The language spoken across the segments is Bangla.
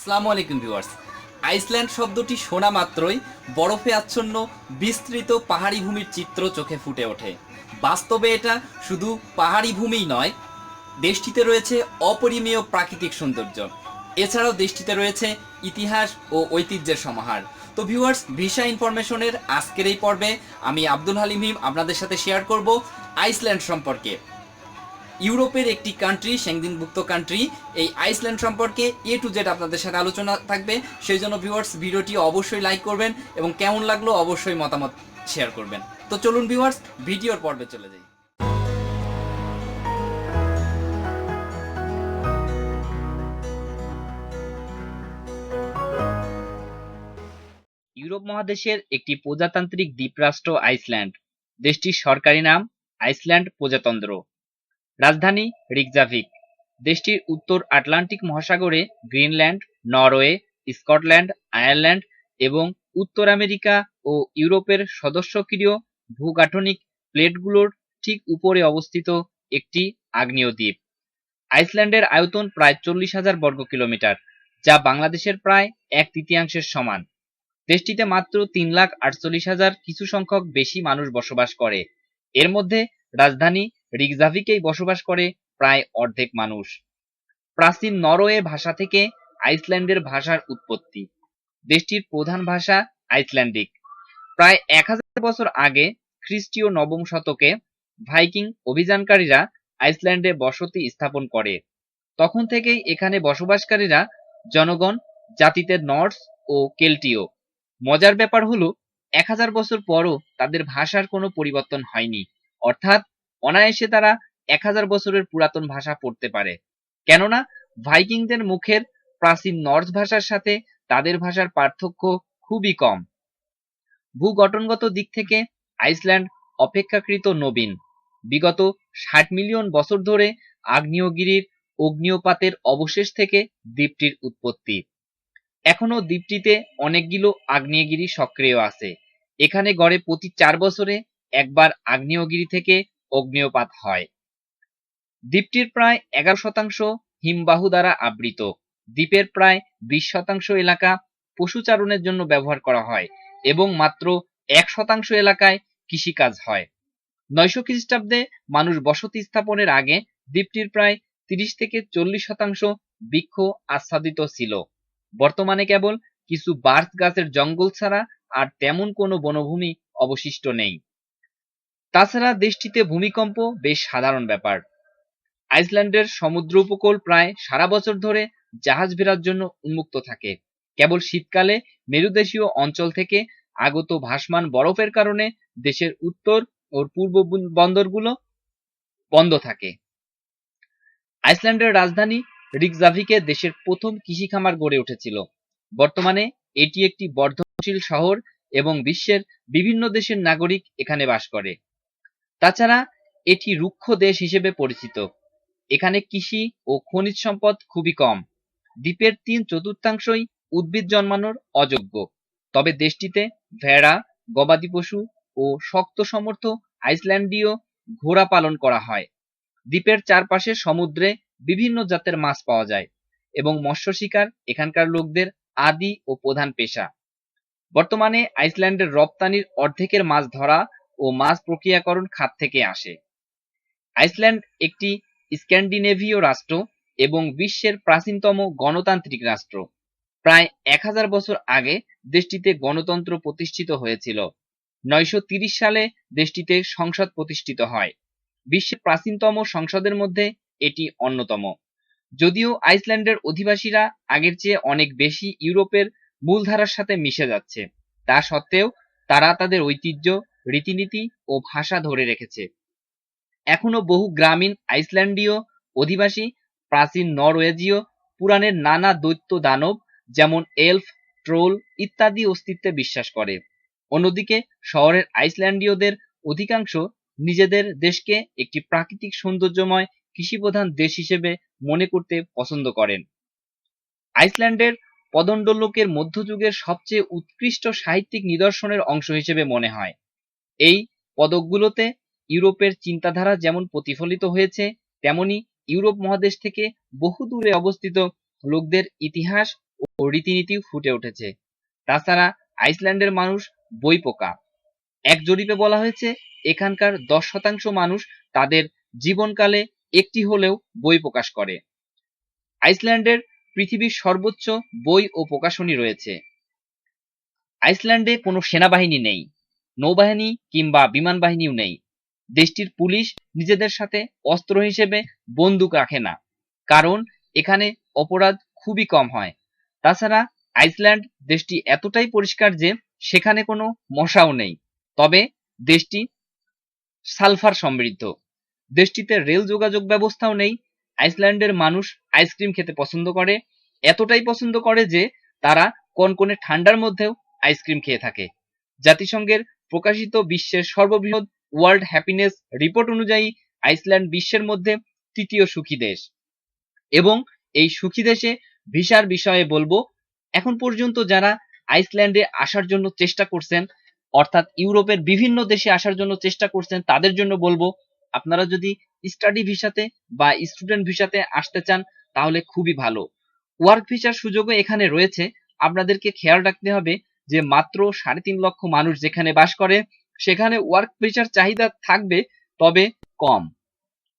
আসসালামু আলাইকুম ভিউয়ার্স। আইসল্যান্ড শব্দটি শোনা মাত্রই বরফে আচ্ছন্ন, বিস্তৃত পাহাড়ি ভূমির চিত্র চোখে ফুটে ওঠে। বাস্তবে এটা শুধু পাহাড়ি ভূমিই নয়, দেশটিতে রয়েছে অপরিমেয় প্রাকৃতিক সৌন্দর্য। এছাড়াও দেশটিতে রয়েছে ইতিহাস ও ঐতিহ্যের সমাহার। তো ভিউয়ার্স, ভিসা ইনফরমেশনের আজকের এই পর্বে আমি আব্দুল হালিম হিম আপনাদের সাথে শেয়ার করব আইসল্যান্ড সম্পর্কে। ইউরোপের একটি কান্ট্রি সেংদিনভুক্ত কান্ট্রি এই আইসল্যান্ড সম্পর্কে এ টু জেড আপনাদের সাথে আলোচনা থাকবে। সেই জন্য ভিউয়ার্স ভিডিওটি অবশ্যই লাইক করবেন এবং কেমন লাগল অবশ্যই মতামত শেয়ার করবেন। তো চলুন ভিউয়ার্স ভিডিওর পর্বে চলে যাই। ইউরোপ মহাদেশের একটি প্রজাতান্ত্রিক দ্বীপরাষ্ট্র আইসল্যান্ড দেশটির সরকারি নাম আইসল্যান্ড প্রজাতন্ত্র। রাজধানী রিকজাভিক। দেশটির উত্তর আটলান্টিক মহাসাগরে গ্রিনল্যান্ড, নরওয়ে, স্কটল্যান্ড, আয়ারল্যান্ড এবং উত্তর আমেরিকা ও ইউরোপের সদস্যক্রিয় ভূগাঠনিক প্লেটগুলোর ঠিক উপরে অবস্থিত একটি আগ্নেয় দ্বীপ আইসল্যান্ডের আয়তন প্রায় চল্লিশ হাজার বর্গ কিলোমিটার, যা বাংলাদেশের প্রায় এক তৃতীয়াংশের সমান। দেশটিতে মাত্র তিন লাখ আটচল্লিশ হাজার কিছু সংখ্যক বেশি মানুষ বসবাস করে। এর মধ্যে রাজধানী রিকজাভিকেই বসবাস করে প্রায় অর্ধেক মানুষ। প্রাচীন নরওয়ে ভাষা থেকে আইসল্যান্ডের ভাষার উৎপত্তি। দেশটির প্রধান ভাষা আইসল্যান্ডিক। প্রায় এক হাজার বছর আগে খ্রিস্টীয় নবম শতকে ভাইকিং অভিযানকারীরা আইসল্যান্ডে বসতি স্থাপন করে। তখন থেকেই এখানে বসবাসকারীরা জনগণ, জাতিতে নর্স ও কেল্টীয়। মজার ব্যাপার হলো, এক হাজার বছর পরও তাদের ভাষার কোনো পরিবর্তন হয়নি। অর্থাৎ অনায়াসে তারা এক হাজার বছরের পুরাতন ভাষা পড়তে পারে। কেননা, ভাইকিংদের মুখের প্রাচীন নর্স ভাষার সাথে তাদের ভাষার পার্থক্য খুবই কম। ভূগঠনগত দিক থেকে আইসল্যান্ড অপেক্ষাকৃত নবীন। বিগত ষাট মিলিয়ন বছর ধরে আগ্নেয়গিরির অগ্নিয়পাতের অবশেষ থেকে দ্বীপটির উৎপত্তি। এখনও দ্বীপটিতে অনেকগুলো আগ্নেয়গিরি সক্রিয় আছে। এখানে গড়ে প্রতি চার বছরে একবার আগ্নেয়গিরি থেকে অগ্নিয়পাত হয়। দ্বীপটির প্রায় এগারো শতাংশ হিমবাহু দ্বারা আবৃত। দ্বীপের প্রায় বিশ শতাংশ এলাকা পশুচারণের জন্য ব্যবহার করা হয় এবং মাত্র এক শতাংশ এলাকায় কৃষিকাজ হয়। নয়শো খ্রিস্টাব্দে মানুষ বসতি স্থাপনের আগে দ্বীপটির প্রায় তিরিশ থেকে চল্লিশ শতাংশ বৃক্ষ আচ্ছাদিত ছিল। বর্তমানে কেবল কিছু বার্চ গাছের জঙ্গল ছাড়া আর তেমন কোনো বনভূমি অবশিষ্ট নেই। তাছাড়া দেশটিতে ভূমিকম্প বেশ সাধারণ ব্যাপার। আইসল্যান্ডের সমুদ্র উপকূল প্রায় সারা বছর ধরে জাহাজ ফেরার জন্য উন্মুক্ত থাকে। কেবল শীতকালে মেরুদেশীয় অঞ্চল থেকে আগত ভাসমান বরফের কারণে দেশের উত্তর ও পূর্ব বন্দরগুলো বন্ধ থাকে। আইসল্যান্ডের রাজধানী রিকজাভিকে দেশের প্রথম কৃষি খামার গড়ে উঠেছিল। বর্তমানে এটি একটি বর্ধনশীল শহর এবং বিশ্বের বিভিন্ন দেশের নাগরিক এখানে বাস করে। তাছাড়া এটি রুক্ষ দেশ হিসেবে পরিচিত। এখানে কৃষি ও খনিজ সম্পদ খুবই কম। দ্বীপের তিন চতুর্থাংশই উদ্ভিদ জন্মানোর অযোগ্য। তবে দেশটিতে ভেড়া, গবাদি পশু ও শক্ত সমর্থ আইসল্যান্ডীয় ঘোড়া পালন করা হয়। দ্বীপের চারপাশে সমুদ্রে বিভিন্ন জাতের মাছ পাওয়া যায় এবং মৎস্য শিকার এখানকার লোকদের আদি ও প্রধান পেশা। বর্তমানে আইসল্যান্ডের রপ্তানির অর্ধেকের মাছ ধরা ও মাছ প্রক্রিয়াকরণ খাত থেকে আসে। আইসল্যান্ড একটি স্ক্যান্ডিনেভীয় রাষ্ট্র এবং বিশ্বের প্রাচীনতম গণতান্ত্রিক রাষ্ট্র। প্রায় এক হাজার বছর আগে দেশটিতে গণতন্ত্র প্রতিষ্ঠিত হয়েছিল। নয়শো সালে দেশটিতে সংসদ প্রতিষ্ঠিত হয়। বিশ্বের প্রাচীনতম সংসদের মধ্যে এটি অন্যতম। যদিও আইসল্যান্ডের অধিবাসীরা আগের চেয়ে অনেক বেশি ইউরোপের মূলধারার সাথে মিশে যাচ্ছে, তা সত্ত্বেও তারা তাদের ঐতিহ্য রীতিনীতি ও ভাষা ধরে রেখেছে। এখনও বহু গ্রামীণ আইসল্যান্ডীয় অধিবাসী, প্রাচীন নরওয়েজীয় পুরাণের নানা দৈত্য দানব, যেমন এলফ, ট্রোল ইত্যাদি অস্তিত্বে বিশ্বাস করে। অন্যদিকে শহরের আইসল্যান্ডীয়দের অধিকাংশ নিজেদের দেশকে একটি প্রাকৃতিক সৌন্দর্যময় কৃষিপ্রধান দেশ হিসেবে মনে করতে পছন্দ করেন। আইসল্যান্ডের পদণ্ডলোকের মধ্যযুগের সবচেয়ে উৎকৃষ্ট সাহিত্যিক নিদর্শনের অংশ হিসেবে মনে হয়। এই পদকগুলোতে ইউরোপের চিন্তাধারা যেমন প্রতিফলিত হয়েছে, তেমনি ইউরোপ মহাদেশ থেকে বহু দূরে অবস্থিত লোকদের ইতিহাস ও রীতিনীতি ফুটে উঠেছে। তাছাড়া আইসল্যান্ডের মানুষ বই পোকা। এক জরিপে বলা হয়েছে, এখানকার দশ শতাংশ মানুষ তাদের জীবনকালে একটি হলেও বই প্রকাশ করে। আইসল্যান্ডের পৃথিবীর সর্বোচ্চ বই ও প্রকাশনী রয়েছে। আইসল্যান্ডে কোনো সেনাবাহিনী নেই। নৌবাহিনী কিংবা বিমান বাহিনীও নেই। দেশটির পুলিশ নিজেদের সাথে অস্ত্র হিসেবে বন্দুক রাখে না, কারণ এখানে অপরাধ খুবই কম হয়। তাছাড়া আইসল্যান্ড দেশটি এতটাই পরিষ্কার যে সেখানে কোনো মশাও নেই। তবে দেশটি সালফার সমৃদ্ধ। দেশটিতে রেল যোগাযোগ ব্যবস্থাও নেই। আইসল্যান্ডের মানুষ আইসক্রিম খেতে পছন্দ করে। এতটাই পছন্দ করে যে তারা কনকনে ঠান্ডার মধ্যেও আইসক্রিম খেয়ে থাকে। জাতিসংঘের প্রকাশিত বিশ্বের সর্ববৃহৎ ওয়ার্ল্ড হ্যাপিনেস রিপোর্ট অনুযায়ী আইসল্যান্ড বিশ্বের মধ্যে তৃতীয় সুখী দেশ। এবং এই সুখী দেশে ভিসার বিষয়ে বলব, এখন পর্যন্ত যারা আইসল্যান্ডে আসার জন্য চেষ্টা করছেন, অর্থাৎ ইউরোপের বিভিন্ন দেশে আসার জন্য চেষ্টা করছেন, তাদের জন্য বলব, আপনারা যদি স্টাডি ভিসাতে বা স্টুডেন্ট ভিসাতে আসতে চান, তাহলে খুবই ভালো। ওয়ার্ক ভিসার সুযোগও এখানে রয়েছে, আপনাদেরকে খেয়াল রাখতে হবে যে মাত্র সাড়ে তিন লক্ষ মানুষ যেখানে বাস করে, সেখানে ওয়ার্ক ভিসার চাহিদা থাকবে, তবে কম।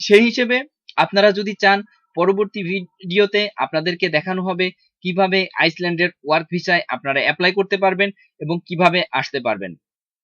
সেই হিসেবে আপনারা যদি চান, পরবর্তী ভিডিওতে আপনাদেরকে দেখানো হবে কীভাবে আইসল্যান্ডের ওয়ার্ক ভিসায় আপনারা অ্যাপ্লাই করতে পারবেন এবং কীভাবে আসতে পারবেন।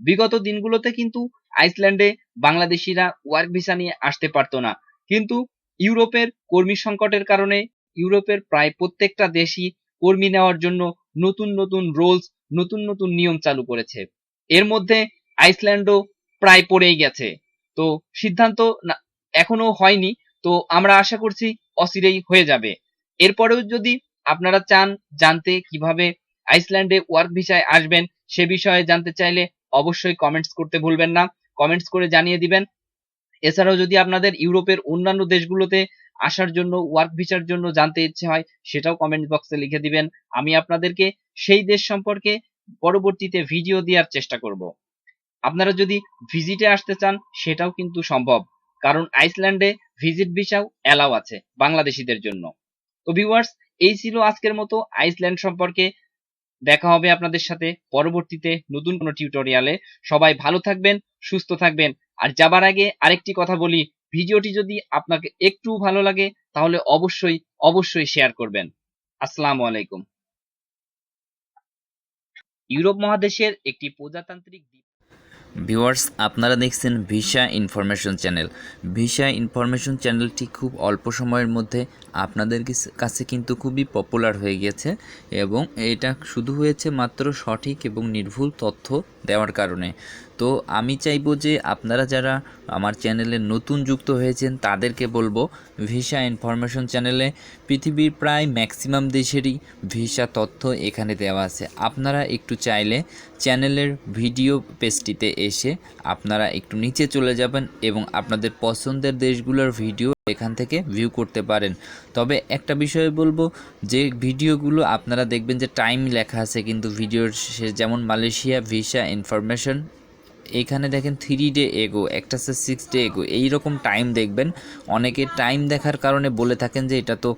বিগত দিনগুলোতে কিন্তু আইসল্যান্ডে বাংলাদেশিরা ওয়ার্ক ভিসা নিয়ে আসতে পারতো না। কিন্তু ইউরোপের কর্মী সংকটের কারণে ইউরোপের প্রায় প্রত্যেকটা দেশই কর্মী নেওয়ার জন্য নতুন নতুন রোলস নতুন নতুন নিয়ম চালু করেছে। এর মধ্যে আইসল্যান্ডও প্রায় পড়েই গেছে। তো সিদ্ধান্ত এখনও হয়নি। তো আমরা আশা করছি অচিরেই হয়ে যাবে। এরপরেও যদি আপনারা চান জানতে কীভাবে আইসল্যান্ডে ওয়ার্ক ভিসায় আসবেন, সে বিষয়ে জানতে চাইলে অবশ্যই কমেন্টস করতে ভুলবেন না। কমেন্টস করে জানিয়ে দিবেন। এছাড়াও যদি আপনাদের ইউরোপের অন্যান্য দেশগুলোতে আসার জন্য ওয়ার্ক ভিসার জন্য জানতে ইচ্ছে হয়, সেটাও কমেন্ট বক্সে লিখে দিবেন। আমি আপনাদেরকে সেই দেশ সম্পর্কে পরবর্তীতে ভিডিও দেওয়ার চেষ্টা করব। আপনারা যদি ভিজিটে আসতে চান, সেটাও কিন্তু সম্ভব। কারণ আইসল্যান্ডে ভিজিট ভিসাও অ্যালাউ আছে, বাংলাদেশিদের জন্য। তো ভিউয়ার্স এই ছিল আজকের মতো আইসল্যান্ড সম্পর্কে। দেখা হবে আপনাদের সাথে পরবর্তীতে নতুন কোনো টিউটোরিয়ালে সবাই ভালো থাকবেন, সুস্থ থাকবেন। আর যাবার আগে আরেকটি কথা বলি ভিডিওটি যদি আপনাকে একটু ভালো লাগে, তাহলে অবশ্যই অবশ্যই শেয়ার করবেন। আসসালামু আলাইকুম। ইউরোপ মহাদেশের একটি প্রজাতান্ত্রিক দ্বীপ। ভিউয়ার্স, আপনারা দেখছেন visa information channel. Visa information চ্যানেলটি খুব অল্প সময়ের মধ্যে আপনাদের কাছে কিন্তু খুবই পপুলার হয়ে গেছে এবং এটা শুধু হয়েছে মাত্র সঠিক এবং নির্ভুল তথ্য দেওয়ার কারণে। তো আমি চাইব যে আপনারা যারা আমার চ্যানেলে নতুন যুক্ত হয়েছেন, তাদেরকে বলব ভিসা ইনফরমেশন চ্যানেলে পৃথিবীর প্রায় ম্যাক্সিমাম দেশেরই ভিসা তথ্য এখানে দেওয়া আছে। আপনারা একটু চাইলে চ্যানেলের ভিডিও পেজটিতে এসে আপনারা একটু নিচে চলে যাবেন এবং আপনাদের পছন্দের দেশগুলোর ভিডিও এখান থেকে ভিউ করতে পারেন। তবে একটা বিষয় বলব, যে ভিডিওগুলো আপনারা দেখবেন যে টাইম লেখা আছে, কিন্তু ভিডিওর শেষে যেমন মালয়েশিয়া ভিসা ইনফরমেশন এখানে দেখেন থ্রি ডে এগো একটা আছে সিক্স ডে এগো এইরকম টাইম দেখবেন, অনেকে টাইম দেখার কারণে বলে থাকেন যে এটা তো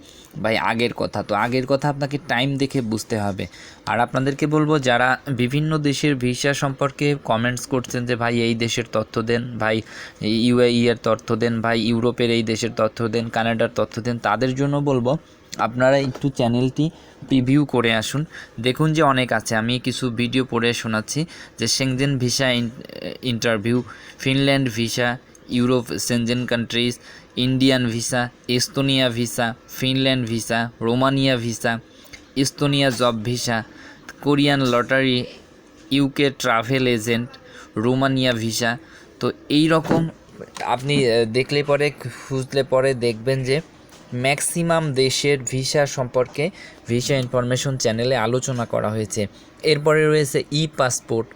ভাই আগের কথা, তো আগের কথা আপনাকে টাইম দেখে বুঝতে হবে। আর আপনাদেরকে বলব, যারা বিভিন্ন দেশের ভিসা সম্পর্কে কমেন্টস করছেন যে ভাই এই দেশের তথ্য দেন, ভাই ইউএই এর তথ্য দেন, ভাই ইউরোপের এই দেশের তথ্য দেন, কানাডার তথ্য দেন, তাদের জন্য বলব আপনারা একটু চ্যানেলটি প্রিভিউ করে আসুন। দেখুন যে অনেক আছে। আমি কিছু ভিডিও পড়ে শোনাচ্ছি যে Schengen visa interview Finland visa Europe Schengen countries Indian visa Estonia visa Finland visa Romania visa Estonia job visa Korean lottery UK travel agent Romania visa তো এই রকম আপনি দেখলে পরে, খুঁজলে পরে দেখবেন যে ম্যাক্সিমাম দেশের ভিসা সম্পর্কে ভিসা ইনফরমেশন চ্যানেলে আলোচনা করা হয়েছে। এরপরে রয়েছে ই পাসপোর্ট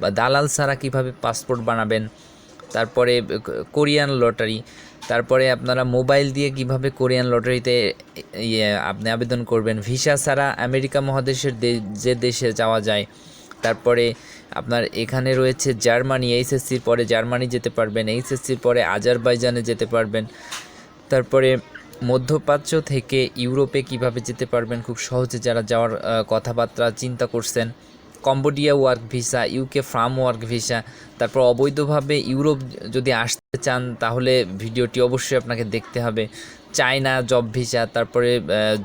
বা দালাল ছাড়া কীভাবে পাসপোর্ট বানাবেন, তারপরে কোরিয়ান লটারি, তারপরে আপনারা মোবাইল দিয়ে কীভাবে কোরিয়ান লটারিতে ইয়ে আপনি আবেদন করবেন। ভিসা ছাড়া আমেরিকা মহাদেশের যে দেশে যাওয়া যায়, তারপরে আপনার এখানে রয়েছে জার্মানি, এইচএসসির পরে জার্মানি যেতে পারবেন, এইচএসসির পরে আজারবাইজানে যেতে পারবেন, তারপরে মধ্যপ্রাচ্য থেকে ইউরোপে কীভাবে যেতে পারবেন? খুব সহজে যারা যাওয়ার কথাবার্তা চিন্তা করছেন, Cambodia work visa UK farm work visa, তারপর অবৈধভাবে ইউরোপ যদি আসতে চান, তাহলে ভিডিওটি অবশ্যই আপনাকে দেখতে হবে। চায়না জব ভিসা, তারপরে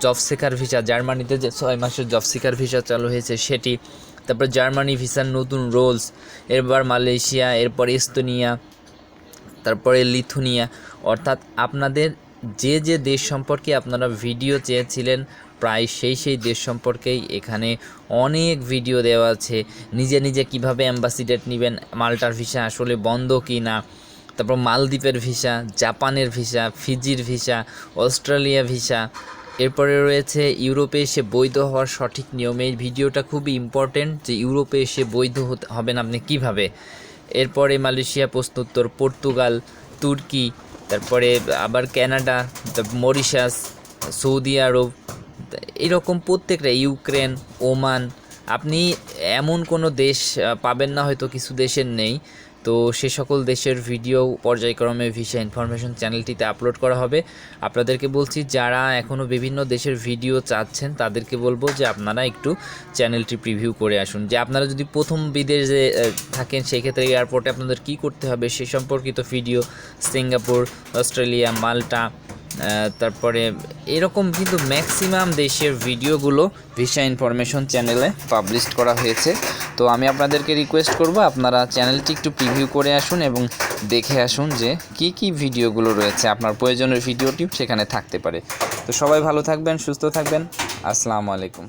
জব সেকার ভিসা, জার্মানিতে যে ছয় মাসের জব সেকার ভিসা চালু হয়েছে সেটি, তারপর জার্মানি ভিসার নতুন রোলস, এরপর মালয়েশিয়া, এরপর এস্তোনিয়া, তারপরে লিথুনিয়া। অর্থাৎ আপনাদের যে যে দেশ সম্পর্কে আপনারা ভিডিও চেয়েছিলেন, প্রায় সেই সেই দেশ সম্পর্কেই এখানে অনেক ভিডিও দেওয়া আছে। নিজে নিজে কীভাবে অ্যাম্বাসিডেট নেবেন, মাল্টার ভিসা আসলে বন্ধ কি না তারপর মালদ্বীপের ভিসা, জাপানের ভিসা, ফিজির ভিসা, অস্ট্রেলিয়া ভিসা। এরপরে রয়েছে, ইউরোপে এসে বৈধ হওয়ার সঠিক নিয়মে। ভিডিওটা খুবই ইম্পর্টেন্ট যে ইউরোপে এসে বৈধ হবেন আপনি কীভাবে? এরপরে মালয়েশিয়া প্রশ্নোত্তর, পর্তুগাল, তুর্কি তারপরে আবার ক্যানাডা মরিশাস, সৌদি আরব এরকম প্রত্যেকটা, ইউক্রেন, ওমান, আপনি এমন কোনো দেশ পাবেন না হয়তো কিছু দেশের নেই। তো সে সকল দেশের ভিডিও পর্যায়ক্রমে ভিসা ইনফরমেশন চ্যানেলটিতে আপলোড করা হবে। আপনাদেরকে বলছি, যারা এখনও বিভিন্ন দেশের ভিডিও চাচ্ছেন, তাদেরকে বলব যে আপনারা একটু চ্যানেলটি প্রিভিউ করে আসুন। যে আপনারা যদি প্রথম বিদেশে থাকেন সেক্ষেত্রে এয়ারপোর্টে আপনাদের কি করতে হবে? সে সম্পর্কিত ভিডিও সিঙ্গাপুর, অস্ট্রেলিয়া, মাল্টা তারপরে এরকম কিন্তু ম্যাক্সিমাম দেশের ভিডিওগুলো ভিসা ইনফরমেশন চ্যানেলে পাবলিশ করা হয়েছে। তো আমি আপনাদেরকে রিকোয়েস্ট করব, আপনারা চ্যানেলটি একটু প্রিভিউ করে আসুন এবং দেখে আসুন যে কি কি ভিডিওগুলো রয়েছে। আপনার প্রয়োজনের ভিডিওটি সেখানে থাকতে পারে। তো সবাই ভালো থাকবেন, সুস্থ থাকবেন। আসসালামু আলাইকুম।